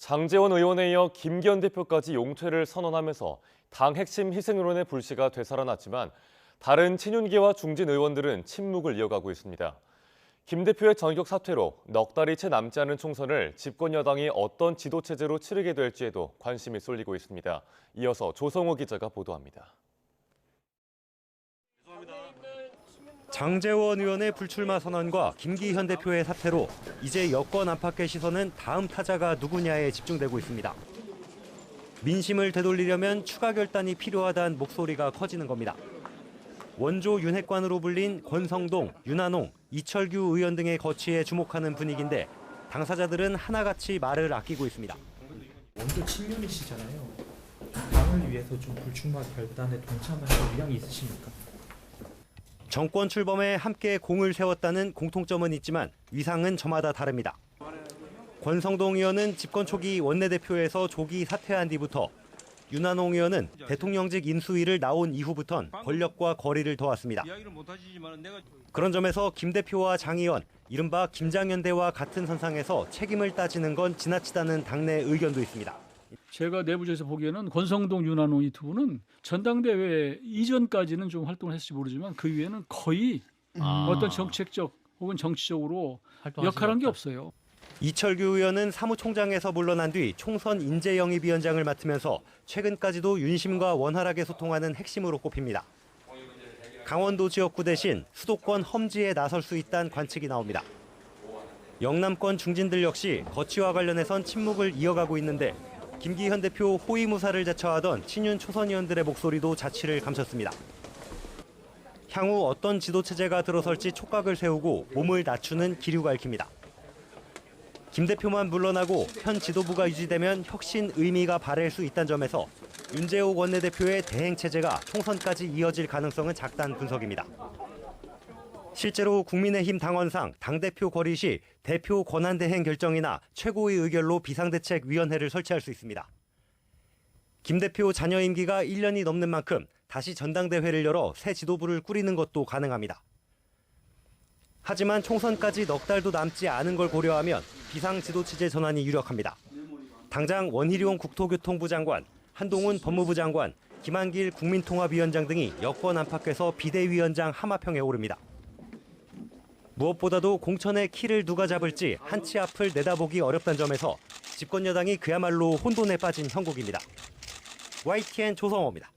장재원 의원에 이어 김기현 대표까지 용퇴를 선언하면서 당 핵심 희생론의 불씨가 되살아났지만 다른 친윤계와 중진 의원들은 침묵을 이어가고 있습니다. 김 대표의 전격 사퇴로 넉 달이 채 남지 않은 총선을 집권 여당이 어떤 지도 체제로 치르게 될지에도 관심이 쏠리고 있습니다. 이어서 조성호 기자가 보도합니다. 장재원 의원의 불출마 선언과 김기현 대표의 사퇴로 이제 여권 안팎의 시선은 다음 타자가 누구냐에 집중되고 있습니다. 민심을 되돌리려면 추가 결단이 필요하다는 목소리가 커지는 겁니다. 원조 윤핵관으로 불린 권성동, 윤한홍, 이철규 의원 등의 거취에 주목하는 분위기인데 당사자들은 하나같이 말을 아끼고 있습니다. 원조 친윤이시잖아요. 당을 위해서 좀 불출마 결단에 동참하실 의향이 있으십니까? 정권 출범에 함께 공을 세웠다는 공통점은 있지만 위상은 저마다 다릅니다. 권성동 의원은 집권 초기 원내대표에서 조기 사퇴한 뒤부터 윤한홍 의원은 대통령직 인수위를 나온 이후부턴 권력과 거리를 내가 그런 점에서 김 대표와 장 의원, 이른바 김장연대와 같은 선상에서 책임을 따지는 건 지나치다는 당내 의견도 있습니다. 제가 내부적에서 보기에는 권성동, 윤한홍 이 두 분은 전당대회 이전까지는 좀 활동을 했을지 모르지만 그 이후에는 거의 어떤 정책적 혹은 정치적으로 역할한 게 없어요. 이철규 의원은 사무총장에서 물러난 뒤 총선 인재영입위원장을 맡으면서 최근까지도 윤심과 원활하게 소통하는 핵심으로 꼽힙니다. 강원도 지역구 대신 수도권 험지에 나설 수 있다는 관측이 나옵니다. 영남권 중진들 역시 거취와 관련해선 침묵을 이어가고 있는데 김기현 대표 호위무사를 제처하던 친윤 초선 의원들의 목소리도 자취를 감췄습니다. 향후 어떤 지도 체제가 들어설지 촉각을 세우고 몸을 낮추는 기류가 읽힙니다. 김 대표만 물러나고 현 지도부가 유지되면 혁신 의미가 발할 수 있다는 점에서 윤재욱 원내대표의 대행 체제가 총선까지 이어질 가능성은 작다는 분석입니다. 실제로 국민의힘 당원상 당대표 거리 시 대표 권한대행 결정이나 최고의 의결로 비상대책위원회를 설치할 수 있습니다. 김 대표 자녀 임기가 1년이 넘는 만큼 다시 전당대회를 열어 새 지도부를 꾸리는 것도 가능합니다. 하지만 총선까지 넉 달도 남지 않은 걸 고려하면 비상 지도 체제 전환이 유력합니다. 당장 원희룡 국토교통부 장관, 한동훈 법무부 장관, 김한길 국민통합위원장 등이 여권 안팎에서 비대위원장 하마평에 오릅니다. 무엇보다도 공천의 키를 누가 잡을지 한치 앞을 내다보기 어렵다는 점에서 집권 여당이 그야말로 혼돈에 빠진 형국입니다. YTN 조성호입니다.